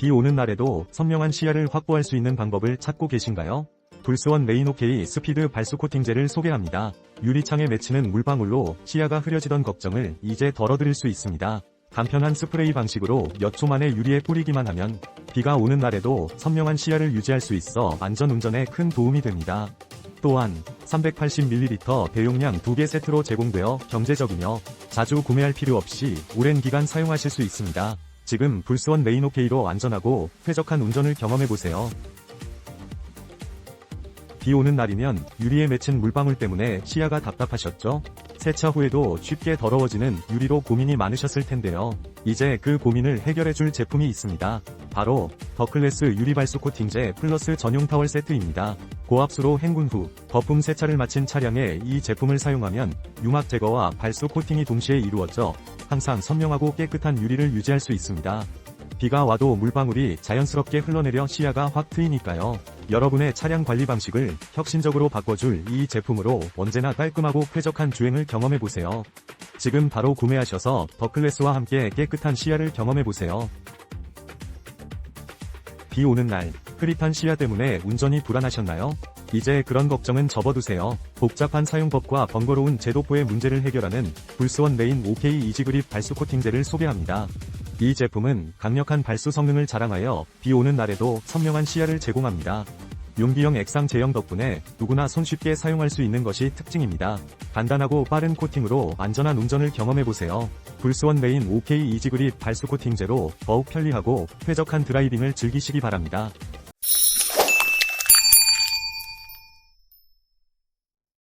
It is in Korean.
비 오는 날에도 선명한 시야를 확보할 수 있는 방법을 찾고 계신가요? 불스원 레인오케이 스피드 발수 코팅제를 소개합니다. 유리창에 맺히는 물방울로 시야가 흐려지던 걱정을 이제 덜어드릴 수 있습니다. 간편한 스프레이 방식으로 몇 초 만에 유리에 뿌리기만 하면 비가 오는 날에도 선명한 시야를 유지할 수 있어 안전운전에 큰 도움이 됩니다. 또한 380ml 대용량 2개 세트로 제공되어 경제적이며 자주 구매할 필요 없이 오랜 기간 사용하실 수 있습니다. 지금 불스원 레인 오케이로 안전하고 쾌적한 운전을 경험해보세요. 비 오는 날이면 유리에 맺힌 물방울 때문에 시야가 답답하셨죠? 세차 후에도 쉽게 더러워지는 유리로 고민이 많으셨을 텐데요. 이제 그 고민을 해결해줄 제품이 있습니다. 바로 더클래스 유리 발수 코팅제 플러스 전용 타월 세트입니다. 고압수로 헹군 후 거품 세차를 마친 차량에 이 제품을 사용하면 유막 제거와 발수 코팅이 동시에 이루어져 항상 선명하고 깨끗한 유리를 유지할 수 있습니다. 비가 와도 물방울이 자연스럽게 흘러내려 시야가 확 트이니까요. 여러분의 차량 관리 방식을 혁신적으로 바꿔줄 이 제품으로 언제나 깔끔하고 쾌적한 주행을 경험해보세요. 지금 바로 구매하셔서 더클래스와 함께 깨끗한 시야를 경험해보세요. 비 오는 날, 흐릿한 시야 때문에 운전이 불안하셨나요? 이제 그런 걱정은 접어두세요. 복잡한 사용법과 번거로운 제도포의 문제를 해결하는 불스원 레인 OK 이지그립 발수 코팅제를 소개합니다. 이 제품은 강력한 발수 성능을 자랑하여 비 오는 날에도 선명한 시야를 제공합니다. 용기형 액상 제형 덕분에 누구나 손쉽게 사용할 수 있는 것이 특징입니다. 간단하고 빠른 코팅으로 안전한 운전을 경험해보세요. 불스원 레인 OK 이지그립 발수 코팅제로 더욱 편리하고 쾌적한 드라이빙을 즐기시기 바랍니다.